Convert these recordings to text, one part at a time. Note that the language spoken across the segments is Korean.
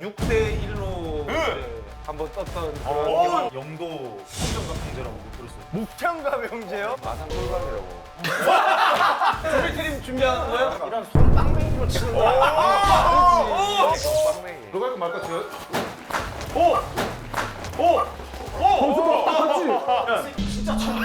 6대 1로 네. 한번 떴던 어, 그런 영도 선정과 형제라고 못 들었어요. 목장갑 형제요? 마산 꿀밤이라고. 조미트림 준비하는 거예요? 이런 손 빵맹이로 치는 거 아니야? 빵맹이. 할까 말까 제가. 오! 오! 오! 봤지? 진짜 참.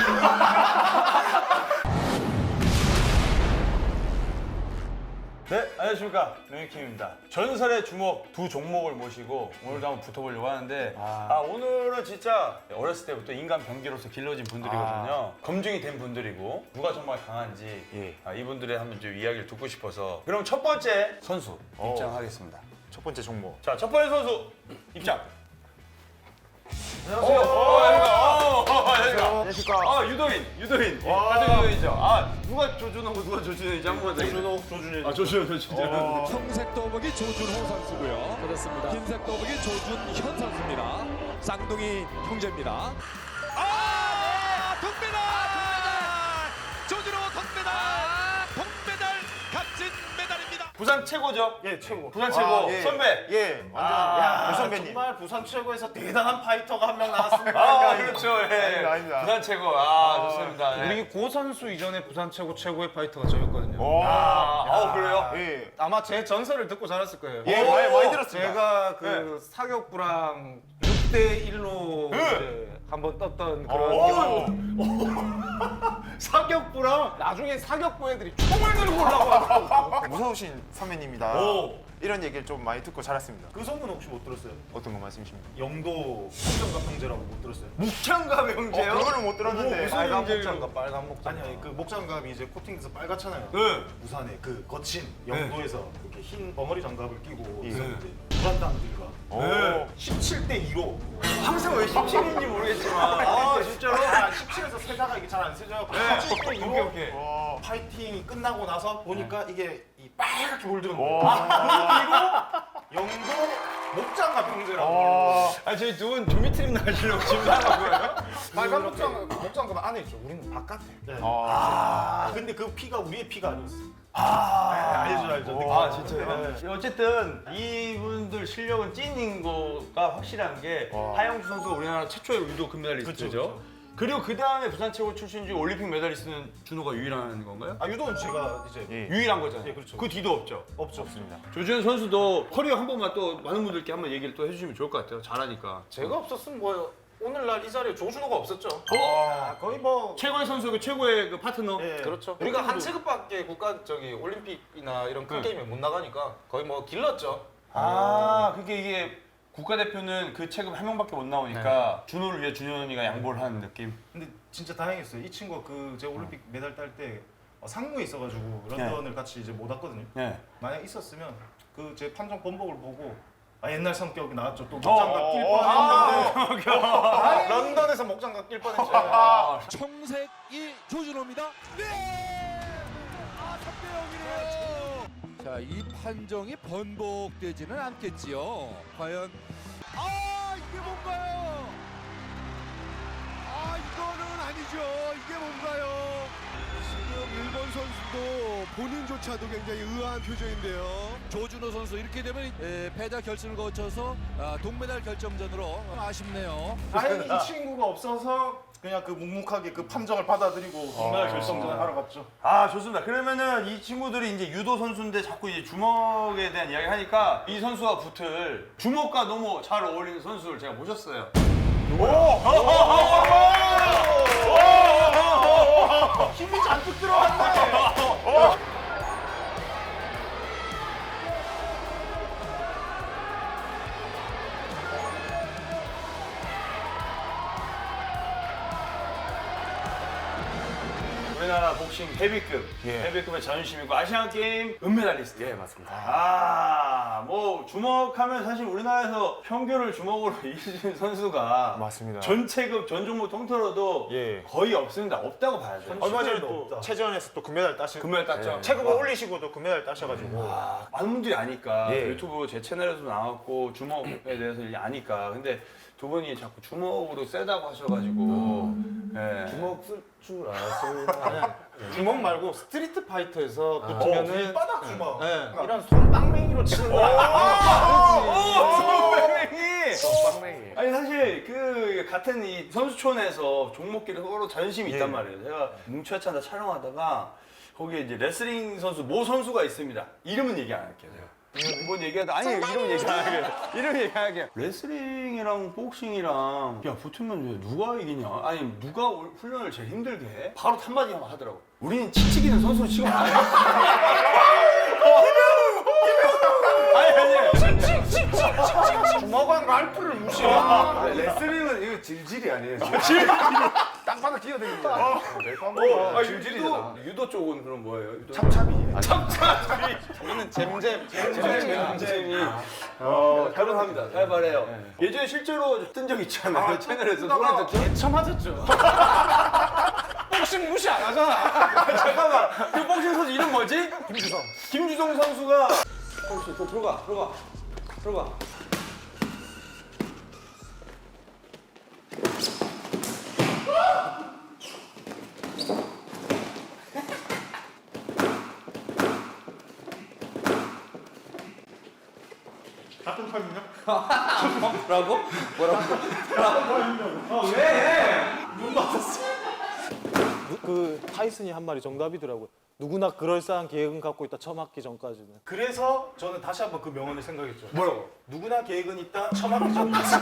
네, 안녕하십니까. 명희킴입니다. 전설의 주먹 두 종목을 모시고 오늘도 한번 붙어보려고 하는데 아, 오늘은 진짜 어렸을 때부터 인간 병기로서 길러진 분들이거든요. 검증이 된 분들이고 누가 정말 강한지 예. 아, 이분들의 한번 좀 이야기를 듣고 싶어서 그럼 첫 번째 선수 입장하겠습니다. 첫 번째 종목. 자, 첫 번째 선수 입장. 안녕하세요. 어, 어, 어. 안녕하십니까. 아, 유도인, 유도인. 예, 와. 같은 유도인이죠. 아, 누가 조준호고 누가 조준호인지 한번 더. 조준호, 조준일. 아, 조준호, 조준호. 어. 청색 더벅이 조준호 선수고요. 그렇습니다. 흰색 더벅이 조준현 선수입니다. 쌍둥이 형제입니다. 부산 최고죠? 예, 최고. 부산 최고. 아, 예. 선배. 예, 완전 아, 야, 선배님. 정말 부산 최고에서 대단한 파이터가 한 명 나왔습니다. 아, 그렇죠. 예. 아닙니다, 아닙니다. 부산 최고. 아, 좋습니다. 예. 우리 고 선수 이전에 부산 최고 최고의 파이터가 저였거든요. 오. 아, 아, 그래요? 예. 아마 제 전설을 듣고 자랐을 거예요. 예, 많이, 많이 들었습니다. 제가 그 사격부랑 6대 1로 이제 한번 떴던 그런 오. 사격부랑 나중에 사격부 애들이 총을 들고 올라와. 무서우신 선배님이다. 오. 이런 얘기를 좀 많이 듣고 자랐습니다. 그 소문 혹시 못 들었어요? 어떤 거 말씀이십니까? 영도 선정과 형제라고 못 들었어요? 목장갑 형제요? 어, 그거는 못 들었는데. 무슨 빨간 형제를- 목장갑, 빨간 목장갑. 아니 아니 그 목장갑이 이제 코팅돼서 빨갛잖아요. 네. 부산에 그 거친 영도에서 이렇게 흰 벙어리 장갑을 끼고 예. 있었는데 불안당들과 오. 네. 17대 2로 항상 왜 17인지 모르겠지만. 아, 진짜로? 아, 17에서 세자가 이게 잘 안 세져요. 17대 2로 오케이, 오케이. 와. 파이팅이 끝나고 나서 보니까 이게 이 빨갛게 물드는 오. 거예요. 영도 목장갑 형제라고. 와. 아, 저희 두 분 조미트림 나가시려고 지금 거예요? 빨간 목장 목장갑 안에 있죠. 우리는 바깥에. 네. 아. 아 근데 그 피가 우리의 피가 아니었어. 아, 알죠 알죠. 느낌. 아 진짜요? 어쨌든 이분들 실력은 찐인 거가 확실한 게 와. 하영수 선수가 우리나라 최초의 유도 금메달리스트죠. 그리고 그 다음에 부산 최고 출신 중 올림픽 메달리스트는 준호가 유일한 건가요? 아 유도는 제가 이제 예. 유일한 거잖아요. 예, 그렇죠. 그 뒤도 없죠. 없죠. 없습니다. 조준 선수도 커리어 한 번만 또 많은 분들께 한번 얘기를 또 해주시면 좋을 것 같아요. 잘하니까. 제가 없었으면 뭐 오늘날 이 자리에 조준호가 없었죠. 아, 거의 뭐 최고의 선수 그 최고의 그 파트너. 예. 그렇죠. 우리가 한 체급밖에 국가 저기 올림픽이나 이런 큰 네. 게임에 못 나가니까 거의 뭐 길렀죠. 아, 그게 이게 국가대표는 그 체급 한 명밖에 못 나오니까 준호를 위해 준현이가 양보를 하는 느낌. 근데 진짜 다행했어요. 이 친구가 그 제가 올림픽 메달 딸 때 상무에 있어가지고 런던을 같이 이제 못 왔거든요. 네. 만약 있었으면 그 제 판정 번복을 보고 아 옛날 성격이 나왔죠. 또 어, 목장갑 낄 뻔했는데 아, 런던에서 목장갑 낄 뻔했죠. 아, 청색이 조준호입니다. 네! 아, 3대 0이네요. 자, 이 판정이 번복되지는 않겠지요. 과연 아, 이게 뭔가요? 아, 이거는 아니죠. 이게 뭔가요? 지금 일본 선수도 본인조차도 굉장히 의아한 표정인데요. 조준호 선수 이렇게 되면 에, 패자 결승을 거쳐서 아, 동메달 결정전으로 아쉽네요. 다행히 이 친구가 없어서 그냥 그 묵묵하게 그 판정을 받아들이고 금메달 결정전을 하러 갔죠. 아 좋습니다. 그러면은 이 친구들이 이제 유도 선수인데 자꾸 이제 주먹에 대한 이야기 하니까 이 선수와 붙을 주먹과 너무 잘 어울리는 선수를 제가 모셨어요. 힘이 잔뜩 들어갔네. 우리나라 복싱 헤비급, 예. 헤비급의 자존심이고 아시안 게임 은메달리스트. 예, 맞습니다. 아, 뭐 주먹하면 사실 우리나라에서 평균을 주먹으로 이기는 선수가 맞습니다. 전 체급, 전 종목 통틀어도 예. 거의 없습니다. 없다고 봐야 돼요. 얼마 전에 또 없다. 체전에서 또 금메달 따시 금메달 땄죠. 체급을 올리시고도 금메달 따셔가지고 아, 많은 분들이 아니까 예. 유튜브 제 채널에도 나왔고 주먹에 대해서 아니까 근데 두 분이 자꾸 주먹으로 세다고 하셔가지고 예. 주먹 쓸줄 아세요? 주먹 말고 스트리트 파이터에서 어, 붙으면은 바닥 주먹. 네, 이런 손빵맹이로 치는 거 빵맹이. 아니 사실 그 같은 이 선수촌에서 종목끼리 서로 자존심이 있단 말이에요. 제가 뭉쳐찬다 촬영하다가 거기에 이제 레슬링 선수 모 선수가 있습니다. 이름은 얘기 안 할게요. 제가. 뭔 얘기하다 아니 이름 얘기 안 할게요. 이름 얘기 안 할게요. 레슬링이랑 복싱이랑 야 붙으면 왜 누가 이기냐? 아니 누가 올- 훈련을 제일 힘들게 해? 바로 한마디 하더라고. 우리는 치치기는 선수로 치고 안 해. 아니 아니. 주먹과 랄프를 무시해 레슬링은 이거 질질이 아니에요. 땅바닥 기어다니는 거. 어, 아, 유도, 질질이잖아. 유도 쪽은 그럼 뭐예요? 유도? 참참이 저는 잼잼 잼잼 잼잼이 어 잘합니다. 잘 말해요 예전에 실제로 뜬적 있잖아요? 채널에서 누구한테 개쳐 맞았죠. 복싱 무시 안 하잖아. 잠깐만. 그 복싱 선수 이름 뭐지? 김주성. 김주성 선수가 복싱 또 들어가 들어가. 들어가 같은 편이냐? 뭐라고? 그 타이슨이 한 말이 정답이더라고요. 누구나 그럴싸한 계획은 갖고 있다. 처맞기 전까지는. 그래서 저는 다시 한번 그 명언을 생각했죠. 뭐라고? 누구나 계획은 있다. 처맞기 전까지.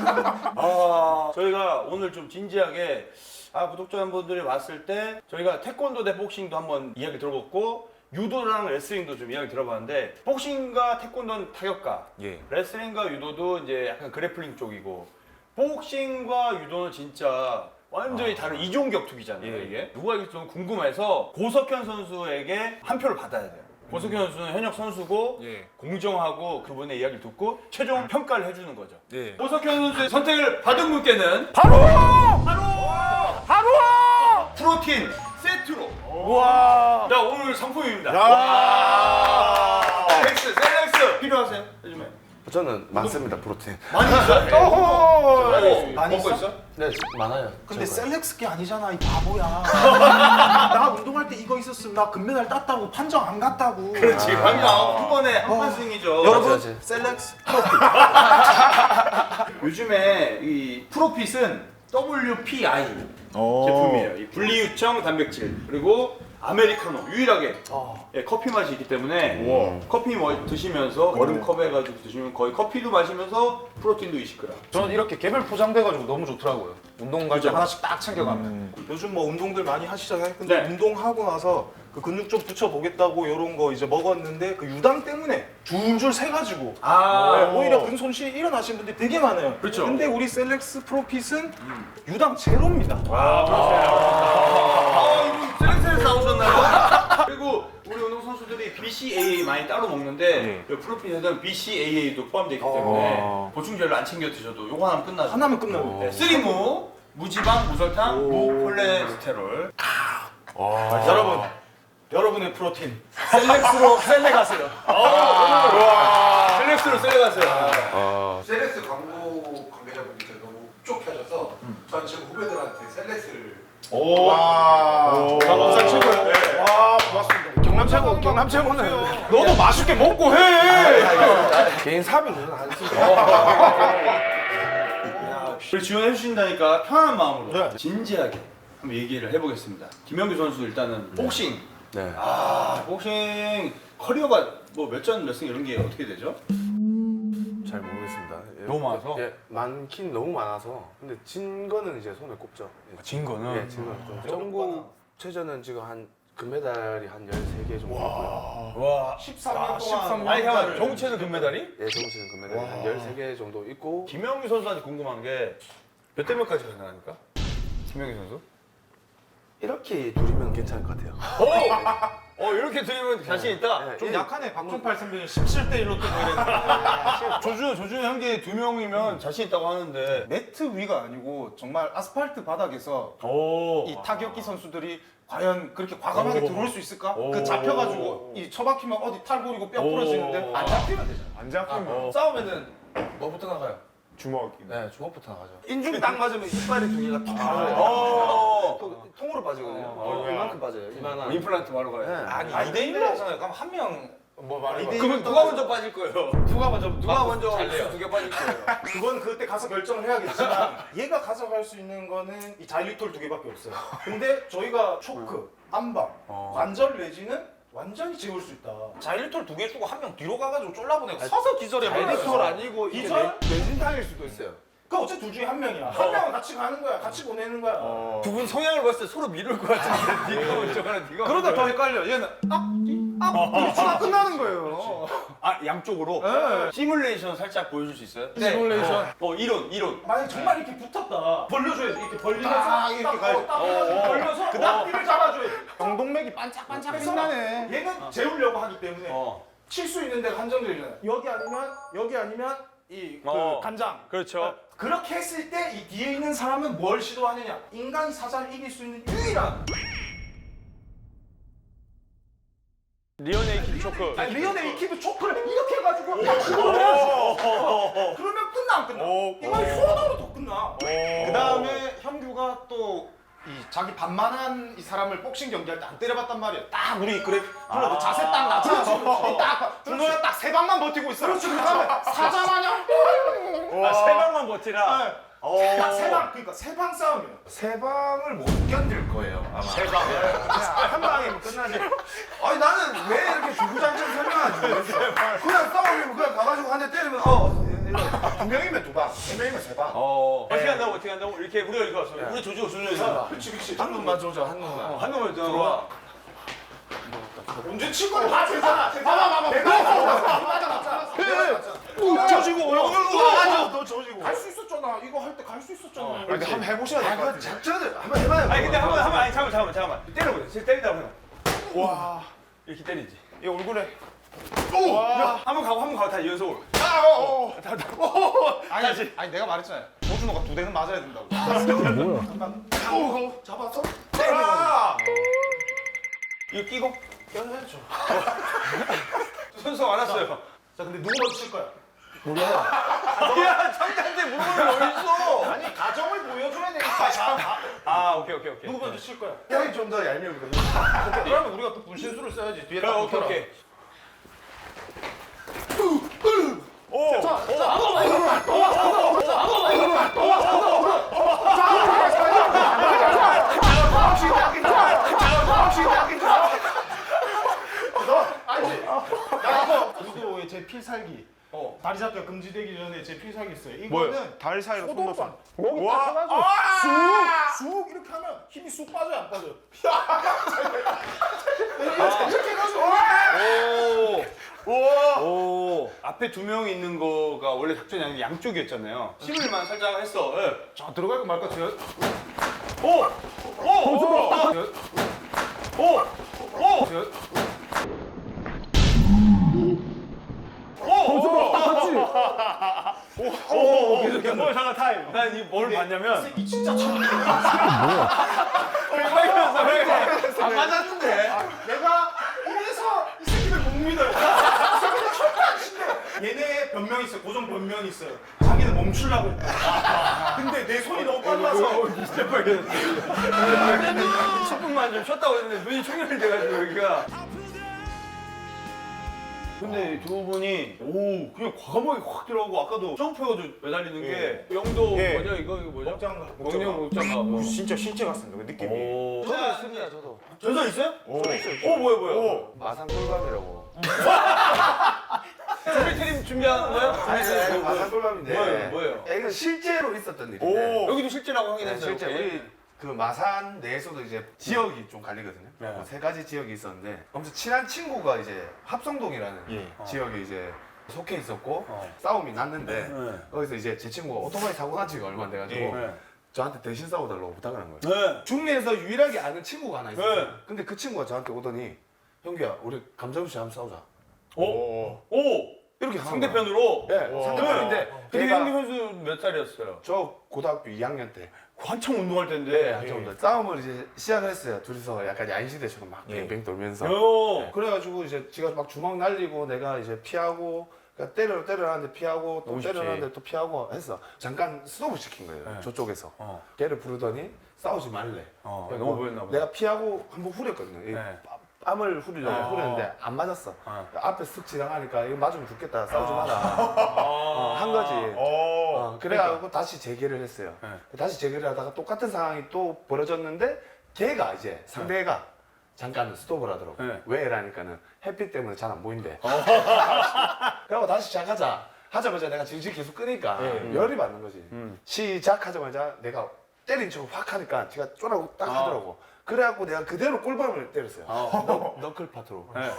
아, 저희가 오늘 좀 진지하게 아, 구독자분들이 왔을 때 저희가 태권도 대 복싱도 한번 이야기 들어봤고 유도랑 레슬링도 좀 이야기 들어봤는데 복싱과 태권도는 타격가, 예. 레슬링과 유도도 이제 약간 그래플링 쪽이고 복싱과 유도는 진짜 완전히 다른 이종 격투기잖아요 예. 이게 누가 이길지 좀 궁금해서 고석현 선수에게 한 표를 받아야 돼요 고석현 선수는 현역 선수고 예. 공정하고 그분의 이야기를 듣고 최종 평가를 해주는 거죠 예. 고석현 선수의 선택을 받은 분께는 바로 바로 바로 프로틴 세트로 와. 자 오늘 상품입니다. 와. 셀렉스 셀렉스 필요하세요? 요즘에 저는 많습니다 프로틴. 많이 있어요? 많이 먹고 있어? 있어? 네 많아요. 근데 저거요. 셀렉스 게 아니잖아 이 바보야. 나 운동할 때 이거 있었으면 나 금메달 땄다고 판정 안 갔다고. 그렇지. 방금 한 번에 한판 승이죠. 여러분 맞아, 맞아. 셀렉스 요즘에 이 프로핏은 WPI 제품이에요. 이 분리유청 단백질 그리고 아메리카노 유일하게 예, 커피 맛이 있기 때문에 커피 뭐 드시면서 얼음 컵에 가지고 드시면 거의 커피도 마시면서 프로틴도 20g. 저는 이렇게 개별 포장돼가지고 너무 좋더라고요 운동 갈 때 그죠? 하나씩 딱 챙겨가면 요즘 뭐 운동들 많이 하시잖아요. 근데 네. 운동하고 나서 그 근육 좀 붙여보겠다고 이런 거 이제 먹었는데 그 유당 때문에 줄줄 새가지고 아, 네, 오히려 근손실이 일어나신 분들이 되게 많아요. 그렇죠. 근데 우리 셀렉스 프로핏은 유당 제로입니다. 아, 이분 셀렉셀에서 나오셨나요? 그리고 우리 운동 선수들이 BCAA 많이 따로 먹는데 이 프로핏에는 BCAA도 포함되어 있기 때문에 보충제를 안 챙겨 드셔도 요거 하나면 끝나죠. 하나면 끝나고. 네, 쓰리무, 무지방, 무설탕, 무콜레스테롤. 여러분, 여러분의 프로틴. 셀렉스로 셀렉하세요. 셀렉스로 셀렉하세요. 셀렉스 광고 관계자분들이 너무 쫓겨져서 전 지금 후배들한테 셀렉스를 강원사 최고예요. 와 고맙습니다. 경남 최고 경남 최고는 너도 맛있게 먹고 해. 개인 사업은 저는 안 쓰고. 우리 지원해 주신다니까 편한 마음으로 진지하게 한번 얘기를 해보겠습니다. 김영규 선수 일단은 복싱. 네. 아 복싱 커리어가 뭐 몇 전 몇 승 이런 게 어떻게 되죠? 잘 모르겠습니다. 예. 너무 많아서? 예, 많긴 너무 많아서. 근데 진 거는 이제 손에 꼽죠. 예. 진 거는 예, 진 거는 좀. 전국 체전은 지금 한 금메달이 한 13개 정도 있고요. 와 13년 동안 아니 형 정체는 금메달이? 예, 정치는 금메달이 한 13개 정도 있고 김영규 선수한테 궁금한 게 몇 대 몇까지 가능합니까? 김영규 선수? 이렇게 둘이면 괜찮을 것 같아요. 어, 어 이렇게 드리면 자신 있다. 예, 좀 예. 약하네. 박종팔 선배는 17대 1로 뜨고 이랬는데 조준 조준 형제 두 명이면 자신 있다고 하는데. 매트 위가 아니고 정말 아스팔트 바닥에서 오. 이 타격기 선수들이 과연 그렇게 과감하게 오. 들어올 수 있을까? 오. 그 잡혀가지고 이 처박히면 어디 탈골이고 뼈 오. 부러지는데 안 잡히면 되잖아. 안 잡히면 어. 싸우면은 뭐부터 나가요? 주먹. 네, 주먹부터 나가죠. 인중 딱 맞으면 이빨이 두 개가 툭 빠져요. 어. 또 통으로 빠지거든요. 이만큼 빠져요. 이만한. 임플란트 바로 가요. 네. 아니 2대 1로 하잖아요. 그럼 한 명 뭐 말이 그러면 누가 먼저 빠질 거예요? 누가 먼저 누가 먼저 두개 빠질 거예요? 그건 그때 가서 결정을 해야겠지만 얘가 가져갈 수 있는 거는 이 자일리톨 두 개밖에 없어요. 근데 저희가 초크, 안방, 관절 내지는 완전히 지울 수 있다. 자일리톨 두 개 주고 한 명 뒤로 가가지고 쫄라보내고 서서 기절해 다이렉tor 아니고 이게 기절? 내- 내진탕일 수도 있어요. 그 어째 둘 중에 한 명이야. 한 명은 같이 가는 거야. 같이 보내는 거야. 두 분 성향을 봤을 때 서로 미룰 것 같은데 네가 먼저 가는 네가 그러다 더 헷갈려. 얘는 아, 끝나는 거예요. 아 양쪽으로 시뮬레이션 살짝 보여줄 수 있어요? 시뮬레이션. 어 이론 이론 만약 정말 이렇게 붙었다. 벌려줘야지. 이렇게 벌리면서 딱 이렇게 딱 가야지. 딱 어, 어. 벌려서 그 앞뒤를 잡아줘야지. 동동맥이 반짝반짝 빛나네. 얘는 재우려고 하기 때문에 어 칠 수 있는 데가 한정적이잖아요. 여기 아니면 여기 아니면 이그 어. 간장. 그렇죠 그렇게 했을 때 이 뒤에 있는 사람은 뭘 시도하느냐? 인간이 사자를 이길 수 있는 유일한 리온 에이키 초크 아니, 리언의 이키도 초크를 이렇게 해가지고 딱 집어넣어야지. 그러면 끝나 안 끝나? 이건 손으로 더 끝나. 그 다음에 형규가 또 이 자기 반만한 이 사람을 복싱 경기할 때 안 때려봤단 말이야. 딱 우리 그래 그래 자세 딱 낮춰. 딱 준호야 딱세 방만 버티고 있어. 그렇지. 그다음에 사자 마냥 아, 세 방만 버티라 딱세 방. 그러니까 세방 싸움이야. 세 방을 못 견딜 거예요, 아마. 세 방. 한 방이면 끝나지. 아니 나는 왜 이렇게 주구장창 설명하지? 그냥 싸우면 그냥 가가지고 한 대 때리면 어. 이런. 두 명이면 두 방, 세 명이면 세 방. 어 어떻게 한다고 어떻게 한다고 이렇게 우리가 이거 왔어 우리 조지고 조지고 그렇지 그렇지. 한 놈만 조져, 한 놈만. 한 놈만 들어와 언제 친 거야? 다 되잖아. 봐봐 봐봐. 내가 맞아 맞아. 그래. 조지고 맞아. 너 저지고. 갈수 있었잖아. 이거 할 때 갈 수 있었잖아. 근데 한번 해보셔야 될것 아, 같아요. 작전을 한번 해봐요. 아니 근데 한번 한번 아니 잠깐만 잠깐만 잠깐만 때려보자 진짜 때리다 보면 와. 이렇게 때리지 이 얼굴에. 한번 가고 한번 가고 다 연속으로 아니, 아니 내가 말했잖아요. 조준호가 두 대는 맞아야 된다고. 가고 잡았어. 아! 이거 끼고 껴야죠 순서 알았어요 자 근데 누구 먼저 칠 거야? 야 청자한테 물어보면 어딨어 아니 가정을 보여줘야 되니까. 아 오케이 오케이 오케이 누구 먼저 칠 거야? 형이 좀 더 얄미우거든요. 그러면 우리가 또 분신술을 써야지. 뒤에 그래 딱 오케이 붙어라. 오케이 나 이거 구도의 제 필살기. 어. 다리 잡기가 금지되기 전에 제 필살기 있어요. 이거는 다리 사이로 손 넣었어. 소독반. 와! 쑥! 쑥! 이렇게 하면 힘이 쑥 빠져요, 안 빠져요? 이렇게 해가지고. 오 앞에 두명 있는 거가 원래 작전이 아니고 양쪽이었잖아요 힘을만 살짝 했어 예. 자, 들어갈까 말까 제가 오! 오! 오! 오! 오! 오! 계속 계속. 어, 잠깐 타임. 난 이 뭘 봤냐면 이 진짜 참. 안 맞았는데. 내가 이래서 이 새끼들 못 믿어요. 이 새끼들 절대 안 신대. 얘네 변명이 있어요. 고정 변명이 있어요. 자기는 멈추려고. 근데 내 손이 너무 빨라서. 진짜 빨개졌어. 10분만 좀 쉬었다고 했는데 눈이 충혈이 돼가지고 여기가. 근데 두 분이 오 그냥 과감하게 확 들어가고 아까도 점프해가지고 매달리는 게 영도 예. 뭐죠 이거 이거 뭐죠? 목장갑. 목장 목장갑. 진짜 신체 같습니다. 그 느낌이. 오. 저도 있습니다, 저도. 전설 있어요? 오. 어 뭐야 뭐야? 마산 꿀밤이라고. 준비 트림 준비한 거예요? 네, 마산 꿀밤인데. 뭐예요, 뭐예요? 이건 실제로 있었던 일인데. 오. 여기도 실제라고 네, 확인했어요. 실제 오케이. 우리 그 마산 내에서도 이제 지역이 좀 갈리거든요. 네. 뭐세 가지 지역이 있었는데 엄청 친한 친구가 이제 합성동이라는 예. 지역에 이제 속해 있었고 어. 싸움이 났는데 네. 거기서 이제 제 친구가 오토바이 사고 난 지가 얼마 안 돼가지고 네. 저한테 대신 싸워달라고 부탁을 한 거예요. 네. 중미에서 유일하게 아는 친구가 하나 있었어요. 네. 근데 그 친구가 저한테 오더니 형규야 우리 감정시 한번 싸우자. 오. 오. 이렇게 하는 상대편으로. 네, 상대편인데 근데 현기 선수 몇 살이었어요? 저 고등학교 2학년 때 한창 운동할 네, 때인데. 한참 싸움을 이제 시작을 했어요. 둘이서 약간 야인시대처럼 막 뱅뱅 돌면서. 요. 그래가지고 이제 지가 막 주먹 날리고 내가 이제 피하고 그러니까 때려 때려 하는데 피하고 또 너무 때려 쉽지. 하는데 또 피하고 했어. 잠깐 스톱을 시킨 거예요. 네. 저쪽에서. 어. 걔를 부르더니 싸우지 말래. 어, 너무 보였나 보다. 내가 피하고 한번 후렸거든요. 이 네. 뺨- 뺨을 후리려고 어. 후렸는데 안 맞았어. 어. 앞에 쓱 지나가니까 이거 맞으면 죽겠다. 싸우지 마라. 어, 한 거지. 어, 그래가지고 다시 재개를 했어요. 네. 다시 재개를 하다가 똑같은 상황이 또 벌어졌는데 걔가 이제 상대가 잠깐 스톱을 하더라고. 네. 왜? 라니까는 햇빛 때문에 잘 안 보인대. 그리고 다시 시작하자. 하자마자 내가 질질 계속 끄니까 열이 받는 거지. 시작하자마자 내가 때린 척을 확 하니까 제가 쪼라고 딱 하더라고. 그래갖고 내가 그대로 꿀밤을 때렸어요. 너, 너클 파트로. 네.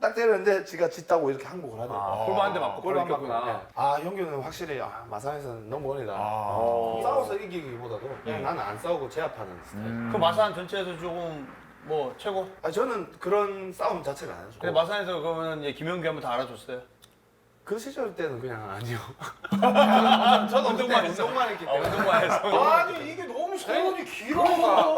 딱 때렸는데 지가 짓다고 이렇게 항복을 하더라고. 골반 한대 맞고 골반. 이겼구나. 네. 아 형규는 확실히 아, 마산에서는 너무 어리다. 아. 싸워서 이기기보다도 그냥 나는 안 싸우고 제압하는 스타일. 그 마산 전체에서 조금 뭐 최고? 아 저는 그런 싸움 자체를 안 해줘. 근데 마산에서 그러면 이제 김영규 한번 다 알아줬어요. 그 시절 때는 그냥 아니요. 저도 운동만 했기 때문에. 운동만 했어. 아니 이게 너무 소문이 길어.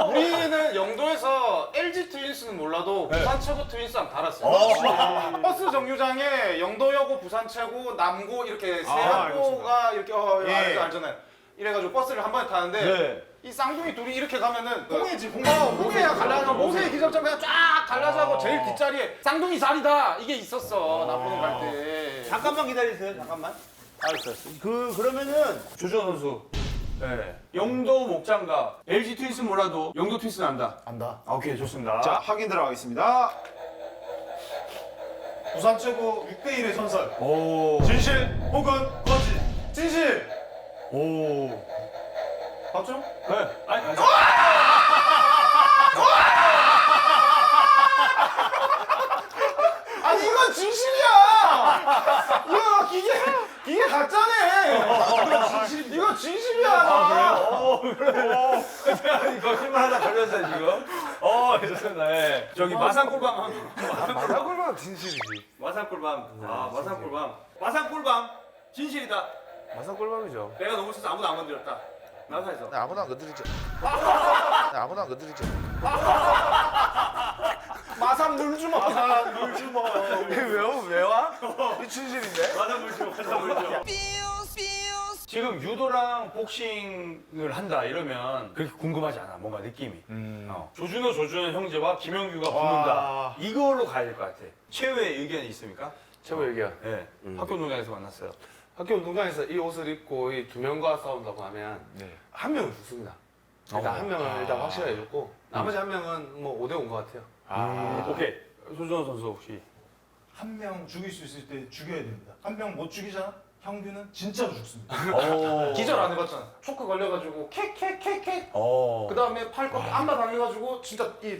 우리는 영도에서 LG 트윈스는 몰라도 네. 부산 최고 트윈스랑 달았어요. 버스 정류장에 영도여고, 부산 최고, 남고 이렇게 세 아, 학교가 이렇게 어, 예. 알죠, 알잖아요. 이래가지고 버스를 한 번에 타는데 네. 이 쌍둥이 둘이 이렇게 가면은 홍해지, 홍해. 어, 홍해가 갈라져 모세의 기적점 그냥 쫙 갈라져고 제일 뒷자리에 쌍둥이 자리다 이게 있었어 나포동 갈 때. 잠깐만 기다리세요. 잠깐만. 알았어. 그 그러면은 조준 선수. 네. 영도 목장갑. LG 트윈스 몰라도 영도 트윈스는 안다. 안다. 아, 오케이 좋습니다. 자 확인 들어가겠습니다. 부산 최고 6대 1의 전설. 오. 진실 혹은 거짓. 진실. 오. 맞죠? 네. 아니, 아니. 아니 이건 진실이야. 이거 기계 기계 가짜네. 이거 진실. 이거 진실이야. 어, 그래. 제가 거짓말하다 걸렸어요 지금. 어, 좋습니다. 예. 저기 마산 꿀밤 한. 마사골만 진실이지. 마산 꿀밤. 아, 마산 꿀밤. 마산 꿀밤. 진실이다. 마사골밤이죠. 내가 너무 쳐서 아무도 안 건드렸다. 마산에서. 아무나 안 건드리죠. 아무나 안 건드리죠. 마산 물주먹. 마산 물주먹. 왜요? 왜 와? 이 진실인데? 물죠. 마산 물죠. 지금 유도랑 복싱을 한다 이러면 그렇게 궁금하지 않아 뭔가 느낌이 어. 조준호 조준호 형제와 김영규가 붙는다 이걸로 가야 될 것 같아 최후의 의견이 있습니까? 최고 얘기야. 네 학교 농장에서 만났어요 학교 운동장에서 이 옷을 입고 이 두 명과 싸운다고 하면 한 명은 죽습니다. 일단 한 명은 일단 확실하게 죽고 나머지 한 명은 뭐 5대 5인 것 같아요. 음, 오케이 조준호 선수 혹시 한 명 죽일 수 있을 때 죽여야 됩니다. 한 명 못 죽이잖아. 형규는 진짜로 죽습니다. 오. 기절 안 해봤잖아. 초크 걸려가지고 캐캐캐캐. 오. 그 다음에 팔 꺾기 안마 당해가지고 진짜 이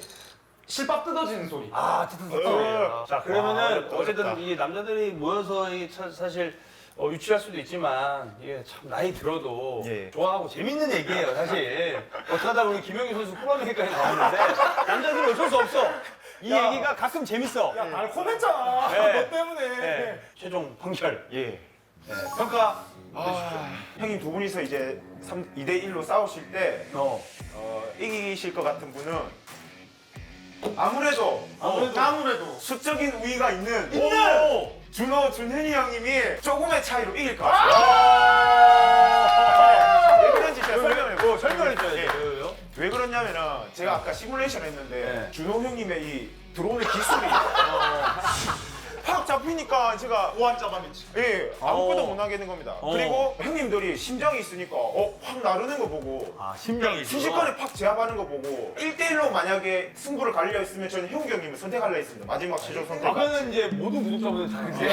실밥 뜯어지는 소리. 아, 소리예요. 자, 그러면은 아, 어쨌든. 이 남자들이 모여서 이 사- 사실 어, 유치할 수도 있지만 이게 참 나이 들어도 예. 좋아하고 재밌는 얘기예요, 사실. 어떡하다 보니 김영희 선수 얘기까지 나왔는데 남자들은 어쩔 수 없어. 이 얘기가 가끔 재밌어. 야 달콤했잖아. 네. 너 때문에. 네. 최종 판결. 예. 평가. 형님 두 분이서 이제 3, 2대 1로 싸우실 때 어. 어, 이기실 것 같은 분은 아무래도 아무래도, 수적인 우위가 있는 있는 준호 준현이 형님이 조금의 차이로 이길 것 같아요. 왜 그런지 제가 설명해 볼게요. 설명해 줘야지. 예. 왜요? 왜 그러냐면은 제가 아까 시뮬레이션 했는데 네. 준호 형님의 이 들어오는 기술이 어, 팍 잡히니까 제가 오한 잡아냈지. 예, 아무것도 어. 못 하게 되는 겁니다. 어. 그리고 형님들이 심장이 있으니까 어, 확 나르는 거 보고 아, 심장이 순식간에 팍 제압하는 거 보고 1대1로 만약에 승부를 가리려 했으면 저는 형규 형님을 선택하려 했습니다. 마지막 최종 선택. 아, 그거는 이제 모든 구독자분들 다 그세요.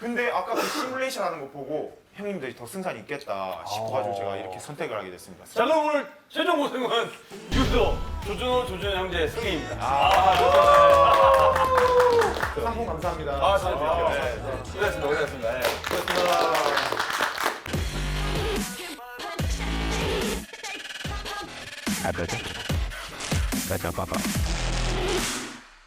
근데 아까 그 시뮬레이션 하는 거 보고 형님들이 더 승산이 있겠다 싶어가지고 제가 이렇게 선택을 하게 됐습니다. 자, 그럼 오늘 최종 우승은 유도 조준호 조준호 형제 승리입니다. 아, 상품 감사합니다. 아, 잘했습니다. 네, 네. 고생했습니다. 고생했습니다. 네. 고생했습